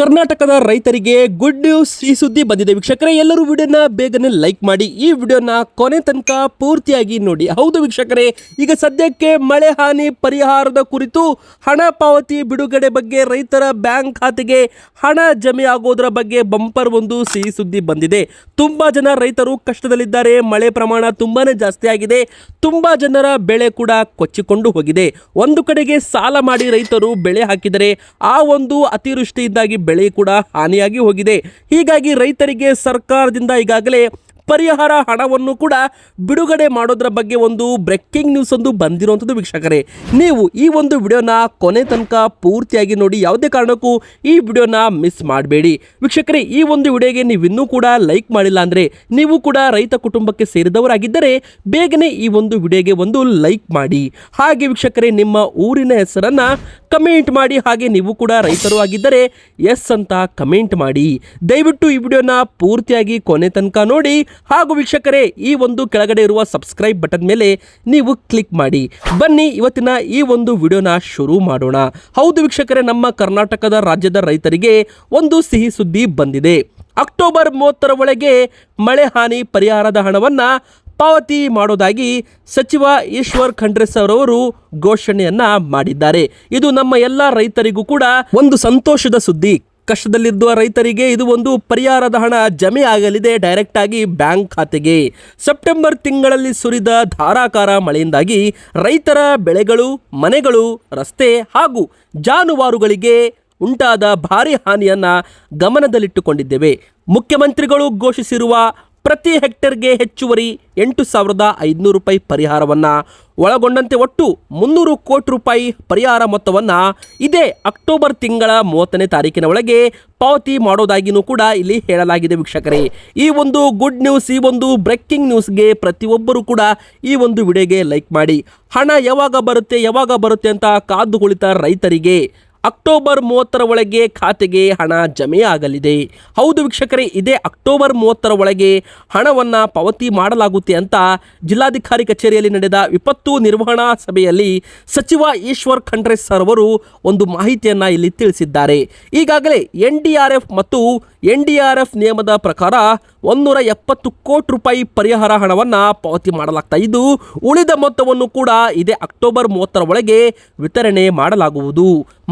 ಕರ್ನಾಟಕದ ರೈತರಿಗೆ good news ಈ ಸುದ್ದಿ ಬಂದಿದೆ. ವೀಕ್ಷಕರೇ, ಎಲ್ಲರೂ ವಿಡಿಯೋನ ಬೇಗನೆ ಲೈಕ್ ಮಾಡಿ. ಈ ವಿಡಿಯೋನ ಕೊನೆ ತನಕ ಪೂರ್ತಿಯಾಗಿ ನೋಡಿ. ಹೌದು ವೀಕ್ಷಕರೇ, ಈಗ ಸದ್ಯಕ್ಕೆ ಮಳೆ ಹಾನಿ ಪರಿಹಾರದ ಕುರಿತು ಹಣ ಪಾವತಿ ಬಿಡುಗಡೆ ಬಗ್ಗೆ ರೈತರ ಬ್ಯಾಂಕ್ ಖಾತೆಗೆ ಹಣ ಜಮೆ ಆಗೋದ್ರ ಬಗ್ಗೆ ಬಂಪರ್ ಒಂದು ಸಿಹಿ ಸುದ್ದಿ ಬಂದಿದೆ. ತುಂಬಾ ಜನ ರೈತರು ಕಷ್ಟದಲ್ಲಿದ್ದಾರೆ. ಮಳೆ ಪ್ರಮಾಣ ತುಂಬಾನೇ ಜಾಸ್ತಿ ಆಗಿದೆ. ತುಂಬಾ ಜನರ ಬೆಳೆ ಕೂಡ ಕೊಚ್ಚಿಕೊಂಡು ಹೋಗಿದೆ. ಒಂದು ಕಡೆಗೆ ಸಾಲ ಮಾಡಿ ರೈತರು ಬೆಳೆ ಹಾಕಿದರೆ ಆ ಒಂದು ಅತಿವೃಷ್ಟಿಯಿಂದಾಗಿ ಬೆಳೆ ಕೂಡ ಹಾನಿಯಾಗಿ ಹೋಗಿದೆ. ಹೀಗಾಗಿ ರೈತರಿಗೆ ಸರ್ಕಾರದಿಂದ ಈಗಾಗಲೇ ಪರಿಹಾರ ಹಣವನ್ನು ಕೂಡ ಬಿಡುಗಡೆ ಮಾಡೋದ್ರ ಬಗ್ಗೆ ಒಂದು ಬ್ರೇಕಿಂಗ್ ನ್ಯೂಸ್ ಒಂದು ಬಂದಿರುವಂಥದ್ದು ವೀಕ್ಷಕರೇ. ನೀವು ಈ ಒಂದು ವಿಡಿಯೋನ ಕೊನೆ ತನಕ ಪೂರ್ತಿಯಾಗಿ ನೋಡಿ ಯಾವುದೇ ಕಾರಣಕ್ಕೂ ಈ ವಿಡಿಯೋನ ಮಿಸ್ ಮಾಡಬೇಡಿ. ವೀಕ್ಷಕರೇ, ಈ ಒಂದು ವಿಡಿಯೋಗೆ ನೀವು ಇನ್ನೂ ಕೂಡ ಲೈಕ್ ಮಾಡಿಲ್ಲ ಅಂದರೆ ನೀವು ಕೂಡ ರೈತ ಕುಟುಂಬಕ್ಕೆ ಸೇರಿದವರಾಗಿದ್ದರೆ ಬೇಗನೆ ಈ ಒಂದು ವಿಡಿಯೋಗೆ ಒಂದು ಲೈಕ್ ಮಾಡಿ. ಹಾಗೆ ವೀಕ್ಷಕರೇ, ನಿಮ್ಮ ಊರಿನ ಹೆಸರನ್ನ ಕಮೆಂಟ್ ಮಾಡಿ, ಹಾಗೆ ನೀವು ಕೂಡ ರೈತರು ಆಗಿದ್ದರೆ ಎಸ್ ಅಂತ ಕಮೆಂಟ್ ಮಾಡಿ. ದಯವಿಟ್ಟು ಈ ವಿಡಿಯೋನ ಪೂರ್ತಿಯಾಗಿ ಕೊನೆ ತನಕ ನೋಡಿ ಹಾಗೂ ವೀಕ್ಷಕರೇ, ಈ ಒಂದು ಕೆಳಗಡೆ ಇರುವ ಸಬ್ಸ್ಕ್ರೈಬ್ ಬಟನ್ ಮೇಲೆ ನೀವು ಕ್ಲಿಕ್ ಮಾಡಿ. ಬನ್ನಿ, ಇವತ್ತಿನ ಈ ಒಂದು ವಿಡಿಯೋನ ಶುರು ಮಾಡೋಣ. ಹೌದು ವೀಕ್ಷಕರೇ, ನಮ್ಮ ಕರ್ನಾಟಕದ ರಾಜ್ಯದ ರೈತರಿಗೆ ಒಂದು ಸಿಹಿ ಸುದ್ದಿ ಬಂದಿದೆ. ಅಕ್ಟೋಬರ್ ಮೂವತ್ತರ ಒಳಗೆ ಮಳೆ ಹಾನಿ ಪರಿಹಾರದ ಹಣವನ್ನ ಪಾವತಿ ಮಾಡೋದಾಗಿ ಸಚಿವ ಈಶ್ವರ್ ಖಂಡ್ರೆ ಸರ್ ಅವರು ಘೋಷಣೆಯನ್ನ ಮಾಡಿದ್ದಾರೆ. ಇದು ನಮ್ಮ ಎಲ್ಲ ರೈತರಿಗೂ ಕೂಡ ಒಂದು ಸಂತೋಷದ ಸುದ್ದಿ. ಕಷ್ಟದಲ್ಲಿರುವ ರೈತರಿಗೆ ಇದು ಒಂದು ಪರಿಹಾರದ ಹಣ. ಜಮೆ ಆಗಲಿದೆ. ಡೈರೆಕ್ಟ್ ಆಗಿ ಬ್ಯಾಂಕ್ ಖಾತೆಗೆ. ಸೆಪ್ಟೆಂಬರ್ ತಿಂಗಳಲ್ಲಿ ಸುರಿದ ಧಾರಾಕಾರ ಮಳೆಯಿಂದಾಗಿ ರೈತರ ಬೆಳೆಗಳು, ಮನೆಗಳು, ರಸ್ತೆ ಹಾಗೂ ಜಾನುವಾರುಗಳಿಗೆ ಉಂಟಾದ ಭಾರಿ ಹಾನಿಯನ್ನ ಗಮನದಲ್ಲಿಟ್ಟುಕೊಂಡಿದ್ದೇವೆ. ಮುಖ್ಯಮಂತ್ರಿಗಳು ಘೋಷಿಸಿರುವ ಪ್ರತಿ ಹೆಕ್ಟೇರ್ಗೆ ಹೆಚ್ಚುವರಿ ಎಂಟು ಸಾವಿರದ ಐದುನೂರು ರೂಪಾಯಿ ಪರಿಹಾರವನ್ನು ಒಳಗೊಂಡಂತೆ ಒಟ್ಟು ಮುನ್ನೂರು ಕೋಟಿ ರೂಪಾಯಿ ಪರಿಹಾರ ಮೊತ್ತವನ್ನು ಇದೇ ಅಕ್ಟೋಬರ್ ತಿಂಗಳ ಮೂವತ್ತನೇ ತಾರೀಕಿನ ಒಳಗೆ ಪಾವತಿ ಮಾಡೋದಾಗಿಯೂ ಕೂಡ ಇಲ್ಲಿ ಹೇಳಲಾಗಿದೆ ವೀಕ್ಷಕರೇ. ಈ ಒಂದು ಗುಡ್ ನ್ಯೂಸ್, ಈ ಒಂದು ಬ್ರೇಕಿಂಗ್ ನ್ಯೂಸ್ಗೆ ಪ್ರತಿಯೊಬ್ಬರು ಕೂಡ ಈ ಒಂದು ವಿಡಿಯೋಗೆ ಲೈಕ್ ಮಾಡಿ. ಹಣ ಯಾವಾಗ ಬರುತ್ತೆ ಯಾವಾಗ ಬರುತ್ತೆ ಅಂತ ಕಾದು ಕುಳಿತ ರೈತರಿಗೆ ಅಕ್ಟೋಬರ್ ಮೂವತ್ತರ ಒಳಗೆ ಖಾತೆಗೆ ಹಣ ಜಮೆ ಆಗಲಿದೆ ಹೌದು ವೀಕ್ಷಕರೇ, ಇದೇ ಅಕ್ಟೋಬರ್ ಮೂವತ್ತರ ಒಳಗೆ ಹಣವನ್ನು ಪಾವತಿ ಮಾಡಲಾಗುತ್ತೆ ಅಂತ ಜಿಲ್ಲಾಧಿಕಾರಿ ಕಚೇರಿಯಲ್ಲಿ ನಡೆದ ವಿಪತ್ತು ನಿರ್ವಹಣಾ ಸಭೆಯಲ್ಲಿ ಸಚಿವ ಈಶ್ವರ್ ಖಂಡ್ರೆ ಸರ್ ಅವರು ಒಂದು ಮಾಹಿತಿಯನ್ನು ಇಲ್ಲಿ ತಿಳಿಸಿದ್ದಾರೆ. ಈಗಾಗಲೇ ಎನ್ ಡಿ ಆರ್ ಎಫ್ ಮತ್ತು ಎನ್ ಡಿ ಆರ್ ಎಫ್ ನಿಯಮದ ಪ್ರಕಾರ ಒಂದೂರ ಎಪ್ಪತ್ತು ಕೋಟಿ ರೂಪಾಯಿ ಪರಿಹಾರ ಹಣವನ್ನು ಪಾವತಿ ಮಾಡಲಾಗ್ತಾ ಇದ್ದು, ಉಳಿದ ಮೊತ್ತವನ್ನು ಕೂಡ ಇದೇ ಅಕ್ಟೋಬರ್ ಮೂವತ್ತರ ಒಳಗೆ ವಿತರಣೆ ಮಾಡಲಾಗುವುದು.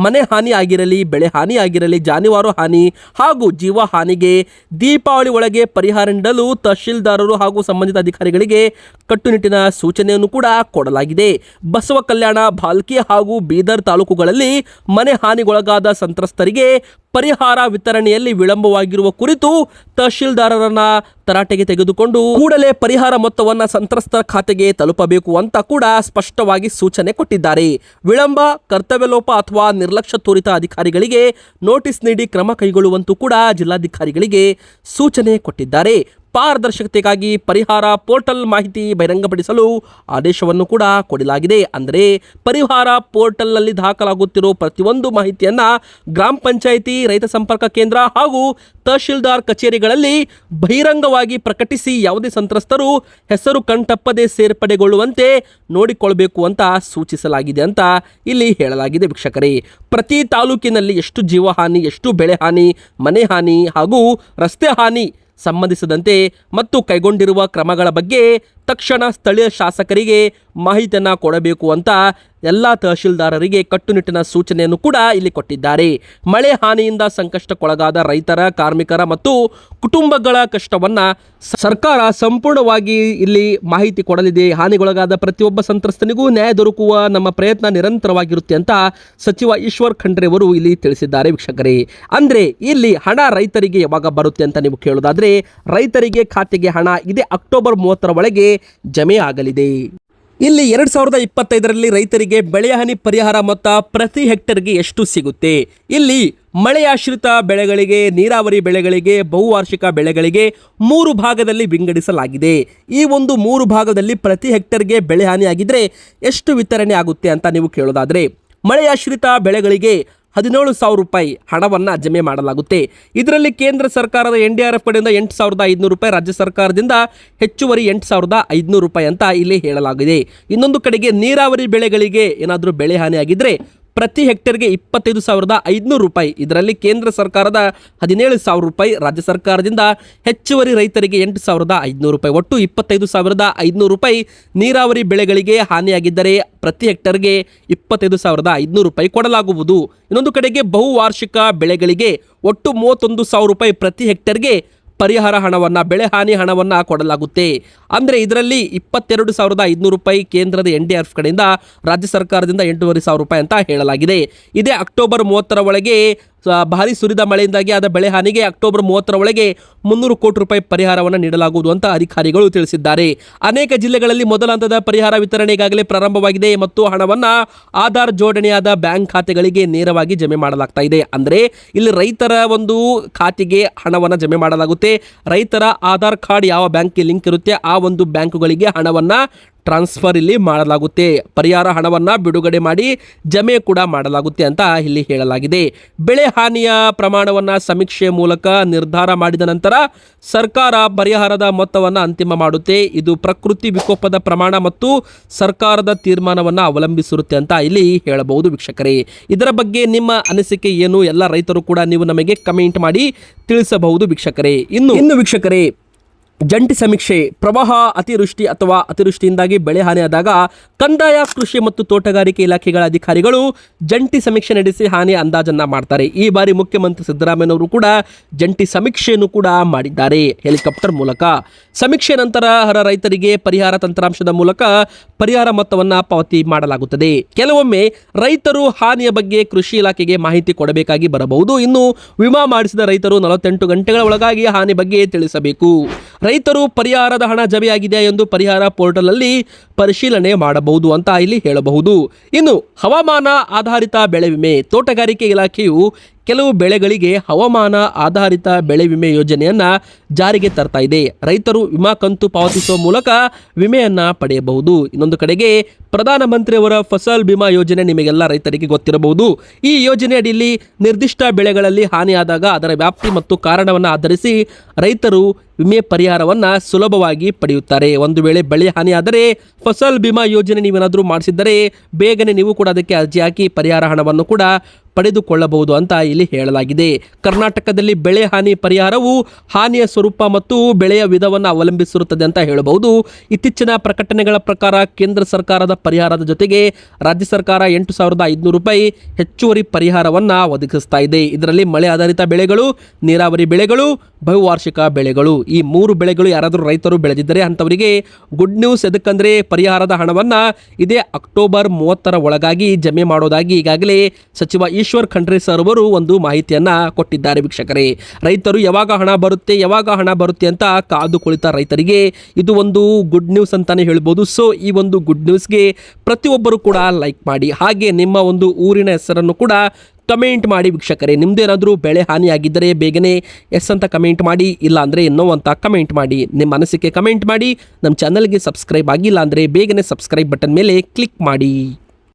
ಮನೆ ಹಾನಿ ಆಗಿರಲಿ, ಬೆಳೆ ಹಾನಿ ಆಗಿರಲಿ, ಜಾನುವಾರು ಹಾನಿ ಹಾಗೂ ಜೀವ ಹಾನಿಗೆ ದೀಪಾವಳಿ ಒಳಗೆ ಪರಿಹಾರ ನೀಡಲು ತಹಶೀಲ್ದಾರರು ಹಾಗೂ ಸಂಬಂಧಿತ ಅಧಿಕಾರಿಗಳಿಗೆ ಕಟ್ಟುನಿಟ್ಟಿನ ಸೂಚನೆಯನ್ನು ಕೂಡ ಕೊಡಲಾಗಿದೆ. ಬಸವ ಕಲ್ಯಾಣ ಭಾಲ್ಕಿ ಹಾಗೂ ಬೀದರ್ ತಾಲೂಕುಗಳಲ್ಲಿ ಮನೆ ಹಾನಿಗೊಳಗಾದ ಸಂತ್ರಸ್ತರಿಗೆ ಪರಿಹಾರ ವಿತರಣೆಯಲ್ಲಿ ವಿಳಂಬವಾಗಿರುವ ಕುರಿತು ತಹಶೀಲ್ದಾರರನ್ನ ತರಾಟೆಗೆ ತೆಗೆದುಕೊಂಡು ಕೂಡಲೇ ಪರಿಹಾರ ಮೊತ್ತವನ್ನ ಸಂತ್ರಸ್ತರ ಖಾತೆಗೆ ತಲುಪಬೇಕು ಅಂತ ಕೂಡ ಸ್ಪಷ್ಟವಾಗಿ ಸೂಚನೆ ಕೊಟ್ಟಿದ್ದಾರೆ. ವಿಳಂಬ, ಕರ್ತವ್ಯಲೋಪ ಅಥವಾ ನಿರ್ಲಕ್ಷ್ಯ ತೋರಿತ ಅಧಿಕಾರಿಗಳಿಗೆ ನೋಟಿಸ್ ನೀಡಿ ಕ್ರಮ ಕೈಗೊಳ್ಳುವಂತೂ ಕೂಡ ಜಿಲ್ಲಾಧಿಕಾರಿಗಳಿಗೆ ಸೂಚನೆ ಕೊಟ್ಟಿದ್ದಾರೆ. ಪಾರದರ್ಶಕತೆಗಾಗಿ ಪರಿಹಾರ ಪೋರ್ಟಲ್ ಮಾಹಿತಿ ಬಹಿರಂಗಪಡಿಸಲು ಆದೇಶವನ್ನು ಕೂಡ ಕೊಡಲಾಗಿದೆ. ಅಂದರೆ ಪರಿಹಾರ ಪೋರ್ಟಲ್ನಲ್ಲಿ ದಾಖಲಾಗುತ್ತಿರೋ ಪ್ರತಿಯೊಂದು ಮಾಹಿತಿಯನ್ನು ಗ್ರಾಮ ಪಂಚಾಯಿತಿ, ರೈತ ಸಂಪರ್ಕ ಕೇಂದ್ರ ಹಾಗೂ ತಹಶೀಲ್ದಾರ್ ಕಚೇರಿಗಳಲ್ಲಿ ಬಹಿರಂಗವಾಗಿ ಪ್ರಕಟಿಸಿ ಯಾವುದೇ ಸಂತ್ರಸ್ತರು ಹೆಸರು ಕಣ್ತಪ್ಪದೆ ಸೇರ್ಪಡೆಗೊಳ್ಳುವಂತೆ ನೋಡಿಕೊಳ್ಬೇಕು ಅಂತ ಸೂಚಿಸಲಾಗಿದೆ ಅಂತ ಇಲ್ಲಿ ಹೇಳಲಾಗಿದೆ ವೀಕ್ಷಕರೇ. ಪ್ರತಿ ತಾಲೂಕಿನಲ್ಲಿ ಎಷ್ಟು ಜೀವಹಾನಿ, ಎಷ್ಟು ಬೆಳೆ ಹಾನಿ ಮನೆ ಹಾನಿ ಹಾಗೂ ರಸ್ತೆ ಹಾನಿ ಸಂಬಂಧಿಸಿದಂತೆ ಮತ್ತು ಕೈಗೊಂಡಿರುವ ಕ್ರಮಗಳ ಬಗ್ಗೆ ತಕ್ಷಣ ಸ್ಥಳೀಯ ಶಾಸಕರಿಗೆ ಮಾಹಿತಿಯನ್ನು ಕೊಡಬೇಕು ಅಂತ ಎಲ್ಲ ತಹಶೀಲ್ದಾರರಿಗೆ ಕಟ್ಟುನಿಟ್ಟಿನ ಸೂಚನೆಯನ್ನು ಕೂಡ ಇಲ್ಲಿ ಕೊಟ್ಟಿದ್ದಾರೆ. ಮಳೆ ಹಾನಿಯಿಂದ ಸಂಕಷ್ಟಕ್ಕೊಳಗಾದ ರೈತರ, ಕಾರ್ಮಿಕರ ಮತ್ತು ಕುಟುಂಬಗಳ ಕಷ್ಟವನ್ನ ಸರ್ಕಾರ ಸಂಪೂರ್ಣವಾಗಿ ಇಲ್ಲಿ ಮಾಹಿತಿ ಕೊಡಲಿದೆ. ಹಾನಿಗೊಳಗಾದ ಪ್ರತಿಯೊಬ್ಬ ಸಂತ್ರಸ್ತನಿಗೂ ನ್ಯಾಯ ದೊರಕುವ ನಮ್ಮ ಪ್ರಯತ್ನ ನಿರಂತರವಾಗಿರುತ್ತೆ ಅಂತ ಸಚಿವ ಈಶ್ವರ್ ಖಂಡ್ರೆ ಅವರು ಇಲ್ಲಿ ತಿಳಿಸಿದ್ದಾರೆ ವೀಕ್ಷಕರೇ. ಅಂದ್ರೆ ಇಲ್ಲಿ ಹಣ ರೈತರಿಗೆ ಯಾವಾಗ ಬರುತ್ತೆ ಅಂತ ನೀವು ಕೇಳೋದಾದ್ರೆ ರೈತರಿಗೆ ಖಾತೆಗೆ ಹಣ ಇದೇ ಅಕ್ಟೋಬರ್ ಮೂವತ್ತರ ಒಳಗೆ ಜಮೆ ಆಗಲಿದೆ. ಇಲ್ಲಿ ಎರಡ್ ಸಾವಿರದ ಇಪ್ಪತ್ತೈದರಲ್ಲಿ ರೈತರಿಗೆ ಬೆಳೆ ಹಾನಿ ಪರಿಹಾರ ಮೊತ್ತ ಪ್ರತಿ ಹೆಕ್ಟರ್ಗೆ ಎಷ್ಟು ಸಿಗುತ್ತೆ? ಇಲ್ಲಿ ಮಳೆಯಾಶ್ರಿತ ಬೆಳೆಗಳಿಗೆ, ನೀರಾವರಿ ಬೆಳೆಗಳಿಗೆ, ಬಹುವಾರ್ಷಿಕ ಬೆಳೆಗಳಿಗೆ ಮೂರು ಭಾಗದಲ್ಲಿ ವಿಂಗಡಿಸಲಾಗಿದೆ. ಈ ಒಂದು ಮೂರು ಭಾಗದಲ್ಲಿ ಪ್ರತಿ ಹೆಕ್ಟರ್ಗೆ ಬೆಳೆ ಹಾನಿಯಾಗಿದ್ರೆ ಎಷ್ಟು ವಿತರಣೆ ಆಗುತ್ತೆ ಅಂತ ನೀವು ಕೇಳೋದಾದ್ರೆ, ಮಳೆಯಾಶ್ರಿತ ಬೆಳೆಗಳಿಗೆ ಹದಿನೇಳು ಸಾವಿರ ರೂಪಾಯಿ ಹಣವನ್ನು ಜಮೆ ಮಾಡಲಾಗುತ್ತೆ. ಇದರಲ್ಲಿ ಕೇಂದ್ರ ಸರ್ಕಾರದ ಎನ್ ಡಿ ಆರ್ ಎಫ್ ಕಡೆಯಿಂದ ಎಂಟು ಸಾವಿರದ ಐದುನೂರು ರೂಪಾಯಿ ರಾಜ್ಯ ಸರ್ಕಾರದಿಂದ ಹೆಚ್ಚುವರಿ ಎಂಟು ಸಾವಿರದ ಐದುನೂರು ರೂಪಾಯಿ ಅಂತ ಇಲ್ಲಿ ಹೇಳಲಾಗಿದೆ. ಇನ್ನೊಂದು ಕಡೆಗೆ ನೀರಾವರಿ ಬೆಳೆಗಳಿಗೆ ಏನಾದರೂ ಬೆಳೆ ಹಾನಿಯಾಗಿದ್ದರೆ ಪ್ರತಿ ಹೆಕ್ಟೇರ್ಗೆ ಇಪ್ಪತ್ತೈದು ಸಾವಿರದ ಐದುನೂರು ರೂಪಾಯಿ. ಇದರಲ್ಲಿ ಕೇಂದ್ರ ಸರ್ಕಾರದ ಹದಿನೇಳು ಸಾವಿರ ರೂಪಾಯಿ, ರಾಜ್ಯ ಸರ್ಕಾರದಿಂದ ಹೆಚ್ಚುವರಿ ರೈತರಿಗೆ ಎಂಟು ಸಾವಿರದ ಐದುನೂರು ರೂಪಾಯಿ. ಒಟ್ಟು ಇಪ್ಪತ್ತೈದು ಸಾವಿರದ ಐದುನೂರು ರೂಪಾಯಿ ನೀರಾವರಿ ಬೆಳೆಗಳಿಗೆ ಹಾನಿಯಾಗಿದ್ದರೆ ಪ್ರತಿ ಹೆಕ್ಟರ್ಗೆ ಇಪ್ಪತ್ತೈದು ಸಾವಿರದ ಐದುನೂರು ರೂಪಾಯಿ ಕೊಡಲಾಗುವುದು. ಇನ್ನೊಂದು ಕಡೆಗೆ ಬಹುವಾರ್ಷಿಕ ಬೆಳೆಗಳಿಗೆ ಒಟ್ಟು ಮೂವತ್ತೊಂದು ಸಾವಿರ ರೂಪಾಯಿ ಪ್ರತಿ ಹೆಕ್ಟರ್ಗೆ ಪರಿಹಾರ ಹಣವನ್ನು, ಬೆಳೆ ಹಾನಿ ಹಣವನ್ನು ಕೊಡಲಾಗುತ್ತೆ. ಅಂದರೆ ಇದರಲ್ಲಿ ಇಪ್ಪತ್ತೆರಡು ಸಾವಿರದ ಐದುನೂರು ರೂಪಾಯಿ ಕೇಂದ್ರದ ಎನ್ ಡಿ ಆರ್ ಕಡೆಯಿಂದ ರಾಜ್ಯ ಸರ್ಕಾರದಿಂದ ಎಂಟೂವರೆ ಸಾವಿರ ರೂಪಾಯಿ ಅಂತ ಹೇಳಲಾಗಿದೆ. ಇದೇ ಅಕ್ಟೋಬರ್ ಮೂವತ್ತರ ಒಳಗೆ ಭಾರಿ ಸುರಿದ ಮಳೆಯಿಂದಾಗಿ ಆದ ಬೆಳೆ ಹಾನಿಗೆ ಅಕ್ಟೋಬರ್ ಮೂವತ್ತರ ಒಳಗೆ ಮುನ್ನೂರು ಕೋಟಿ ರೂಪಾಯಿ ಪರಿಹಾರವನ್ನು ನೀಡಲಾಗುವುದು ಅಂತ ಅಧಿಕಾರಿಗಳು ತಿಳಿಸಿದ್ದಾರೆ. ಅನೇಕ ಜಿಲ್ಲೆಗಳಲ್ಲಿ ಮೊದಲ ಹಂತದ ಪರಿಹಾರ ವಿತರಣೆ ಈಗಾಗಲೇ ಪ್ರಾರಂಭವಾಗಿದೆ ಮತ್ತು ಹಣವನ್ನು ಆಧಾರ್ ಜೋಡಣೆಯಾದ ಬ್ಯಾಂಕ್ ಖಾತೆಗಳಿಗೆ ನೇರವಾಗಿ ಜಮೆ ಮಾಡಲಾಗ್ತಾ ಇದೆ. ಅಂದರೆ ಇಲ್ಲಿ ರೈತರ ಒಂದು ಖಾತೆಗೆ ಹಣವನ್ನು ಜಮೆ ಮಾಡಲಾಗುತ್ತೆ. ರೈತರ ಆಧಾರ್ ಕಾರ್ಡ್ ಯಾವ ಬ್ಯಾಂಕ್ಗೆ ಲಿಂಕ್ ಇರುತ್ತೆ ಆ ಒಂದು ಬ್ಯಾಂಕುಗಳಿಗೆ ಹಣವನ್ನು ಟ್ರಾನ್ಸ್ಫರ್ ಇಲ್ಲಿ ಮಾಡಲಾಗುತ್ತೆ. ಪರಿಹಾರ ಹಣವನ್ನು ಬಿಡುಗಡೆ ಮಾಡಿ ಜಮೆ ಕೂಡ ಮಾಡಲಾಗುತ್ತೆ ಅಂತ ಇಲ್ಲಿ ಹೇಳಲಾಗಿದೆ. ಬೆಳೆ ಹಾನಿಯ ಪ್ರಮಾಣವನ್ನು ಸಮೀಕ್ಷೆ ಮೂಲಕ ನಿರ್ಧಾರ ಮಾಡಿದ ನಂತರ ಸರ್ಕಾರ ಪರಿಹಾರದ ಮೊತ್ತವನ್ನು ಅಂತಿಮ ಮಾಡುತ್ತೆ. ಇದು ಪ್ರಕೃತಿ ವಿಕೋಪದ ಪ್ರಮಾಣ ಮತ್ತು ಸರ್ಕಾರದ ತೀರ್ಮಾನವನ್ನು ಅವಲಂಬಿಸಿರುತ್ತೆ ಅಂತ ಇಲ್ಲಿ ಹೇಳಬಹುದು ವೀಕ್ಷಕರೇ. ಇದರ ಬಗ್ಗೆ ನಿಮ್ಮ ಅನಿಸಿಕೆ ಏನು? ಎಲ್ಲ ರೈತರು ಕೂಡ ನೀವು ನಮಗೆ ಕಮೆಂಟ್ ಮಾಡಿ ತಿಳಿಸಬಹುದು ವೀಕ್ಷಕರೇ. ಇನ್ನು ಇನ್ನು ವೀಕ್ಷಕರೇ ಜಂಟಿ ಸಮೀಕ್ಷೆ, ಪ್ರವಾಹ ಅತಿವೃಷ್ಟಿ ಅಥವಾ ಅತಿವೃಷ್ಟಿಯಿಂದಾಗಿ ಬೆಳೆ ಹಾನಿಯಾದಾಗ ಕಂದಾಯ, ಕೃಷಿ ಮತ್ತು ತೋಟಗಾರಿಕೆ ಇಲಾಖೆಗಳ ಅಧಿಕಾರಿಗಳು ಜಂಟಿ ಸಮೀಕ್ಷೆ ನಡೆಸಿ ಹಾನಿ ಅಂದಾಜನ್ನು ಮಾಡ್ತಾರೆ. ಈ ಬಾರಿ ಮುಖ್ಯಮಂತ್ರಿ ಸಿದ್ದರಾಮಯ್ಯನವರು ಕೂಡ ಜಂಟಿ ಸಮೀಕ್ಷೆಯನ್ನು ಕೂಡ ಮಾಡಿದ್ದಾರೆ. ಹೆಲಿಕಾಪ್ಟರ್ ಮೂಲಕ. ಸಮೀಕ್ಷೆ ನಂತರ ಹರ ರೈತರಿಗೆ ಪರಿಹಾರ ತಂತ್ರಾಂಶದ ಮೂಲಕ ಪರಿಹಾರ ಮೊತ್ತವನ್ನು ಪಾವತಿ ಮಾಡಲಾಗುತ್ತದೆ. ಕೆಲವೊಮ್ಮೆ ರೈತರು ಹಾನಿಯ ಬಗ್ಗೆ ಕೃಷಿ ಇಲಾಖೆಗೆ ಮಾಹಿತಿ ಕೊಡಬೇಕಾಗಿ ಬರಬಹುದು. ಇನ್ನು ವಿಮಾ ಮಾಡಿಸಿದ ರೈತರು ನಲವತ್ತೆಂಟು ಗಂಟೆಗಳ ಒಳಗಾಗಿ ಹಾನಿ ಬಗ್ಗೆ ತಿಳಿಸಬೇಕು. ರೈತರು ಪರಿಹಾರದ ಹಣ ಜಮೆಯಾಗಿದೆ ಎಂದು ಪರಿಹಾರ ಪೋರ್ಟಲ್ನಲ್ಲಿ ಪರಿಶೀಲನೆ ಮಾಡಬಹುದು ಅಂತ ಇಲ್ಲಿ ಹೇಳಬಹುದು. ಇನ್ನು ಹವಾಮಾನ ಆಧಾರಿತ ಬೆಳೆ ವಿಮೆ, ತೋಟಗಾರಿಕೆ ಇಲಾಖೆಯು ಕೆಲವು ಬೆಳೆಗಳಿಗೆ ಹವಾಮಾನ ಆಧಾರಿತ ಬೆಳೆ ವಿಮೆ ಯೋಜನೆಯನ್ನ ಜಾರಿಗೆ ತರ್ತಾ ಇದೆ. ರೈತರು ವಿಮಾ ಕಂತು ಪಾವತಿಸುವ ಮೂಲಕ ವಿಮೆಯನ್ನು ಪಡೆಯಬಹುದು. ಇನ್ನೊಂದು ಕಡೆಗೆ ಪ್ರಧಾನಮಂತ್ರಿಯವರ ಫಸಲ್ ಬಿಮಾ ಯೋಜನೆ ನಿಮಗೆಲ್ಲ ರೈತರಿಗೆ ಗೊತ್ತಿರಬಹುದು. ಈ ಯೋಜನೆ ಅಡಿಯಲ್ಲಿ ನಿರ್ದಿಷ್ಟ ಬೆಳೆಗಳಲ್ಲಿ ಹಾನಿಯಾದಾಗ ಅದರ ವ್ಯಾಪ್ತಿ ಮತ್ತು ಕಾರಣವನ್ನು ಆಧರಿಸಿ ರೈತರು ವಿಮೆ ಪರಿಹಾರವನ್ನು ಸುಲಭವಾಗಿ ಪಡೆಯುತ್ತಾರೆ. ಒಂದು ವೇಳೆ ಬೆಳೆ ಹಾನಿಯಾದರೆ ಫಸಲ್ ಬಿಮಾ ಯೋಜನೆ ನೀವೇನಾದರೂ ಮಾಡಿಸಿದ್ದರೆ ಬೇಗನೆ ನೀವು ಕೂಡ ಅದಕ್ಕೆ ಅರ್ಜಿ ಹಾಕಿ ಪರಿಹಾರ ಹಣವನ್ನು ಕೂಡ ಪಡೆದುಕೊಳ್ಳಬಹುದು ಅಂತ ಇಲ್ಲಿ ಹೇಳಲಾಗಿದೆ. ಕರ್ನಾಟಕದಲ್ಲಿ ಬೆಳೆ ಹಾನಿ ಪರಿಹಾರವು ಹಾನಿಯ ಸ್ವರೂಪ ಮತ್ತು ಬೆಳೆಯ ವಿಧವನ್ನು ಅವಲಂಬಿಸಿರುತ್ತದೆ ಅಂತ ಹೇಳಬಹುದು. ಇತ್ತೀಚಿನ ಪ್ರಕಟಣೆಗಳ ಪ್ರಕಾರ ಕೇಂದ್ರ ಸರ್ಕಾರದ ಪರಿಹಾರದ ಜೊತೆಗೆ ರಾಜ್ಯ ಸರ್ಕಾರ ಎಂಟು ಸಾವಿರದ ಐದುನೂರು ರೂಪಾಯಿ ಹೆಚ್ಚುವರಿ ಪರಿಹಾರವನ್ನು ಒದಗಿಸ್ತಾ ಇದೆ. ಇದರಲ್ಲಿ ಮಳೆ ಆಧಾರಿತ ಬೆಳೆಗಳು, ನೀರಾವರಿ ಬೆಳೆಗಳು, ಬಹುವಾರ್ಷಿಕ ಬೆಳೆಗಳು. ಈ ಮೂರು ಬೆಳೆಗಳು ಯಾರಾದರೂ ರೈತರು ಬೆಳೆದಿದ್ದರೆ ಅಂಥವರಿಗೆ ಗುಡ್ ನ್ಯೂಸ್ ಎದಕ್ಕಂದರೆ ಪರಿಹಾರದ ಹಣವನ್ನು ಇದೇ ಅಕ್ಟೋಬರ್ ಮೂವತ್ತರ ಒಳಗಾಗಿ ಜಮೆ ಮಾಡೋದಾಗಿ ಈಗಾಗಲೇ ಸಚಿವ ಈಶ್ವರ್ ಖಂಡ್ರೆ ಸರ್ ಅವರು ಒಂದು ಮಾಹಿತಿಯನ್ನು ಕೊಟ್ಟಿದ್ದಾರೆ ವೀಕ್ಷಕರೇ. ರೈತರು ಯಾವಾಗ ಹಣ ಬರುತ್ತೆ, ಯಾವಾಗ ಹಣ ಬರುತ್ತೆ ಅಂತ ಕಾದು ಕುಳಿತ ರೈತರಿಗೆ ಇದು ಒಂದು ಗುಡ್ ನ್ಯೂಸ್ ಅಂತಾನೆ ಹೇಳ್ಬೋದು. ಸೊ ಈ ಒಂದು ಗುಡ್ ನ್ಯೂಸ್ಗೆ ಪ್ರತಿಯೊಬ್ಬರು ಕೂಡ ಲೈಕ್ ಮಾಡಿ. ಹಾಗೆ ನಿಮ್ಮ ಒಂದು ಊರಿನ ಹೆಸರನ್ನು ಕೂಡ ಕಮೆಂಟ್ ಮಾಡಿ ವೀಕ್ಷಕರೇ. ನಿಮ್ಮದೇನಾದರೂ ಬೆಳೆ ಹಾನಿಯಾಗಿದ್ದರೆ ಬೇಗನೆ ಎಸ್ ಅಂತ ಕಮೆಂಟ್ ಮಾಡಿ, ಇಲ್ಲ ಅಂದರೆ ನೋ ಅಂತ ಕಮೆಂಟ್ ಮಾಡಿ. ನಿಮ್ಮ ಅನಿಸಿಕೆ ಕಮೆಂಟ್ ಮಾಡಿ. ನಮ್ಮ ಚಾನಲ್ಗೆ ಸಬ್ಸ್ಕ್ರೈಬ್ ಆಗಿಲ್ಲ ಅಂದರೆ ಬೇಗನೆ ಸಬ್ಸ್ಕ್ರೈಬ್ ಬಟನ್ ಮೇಲೆ ಕ್ಲಿಕ್ ಮಾಡಿ.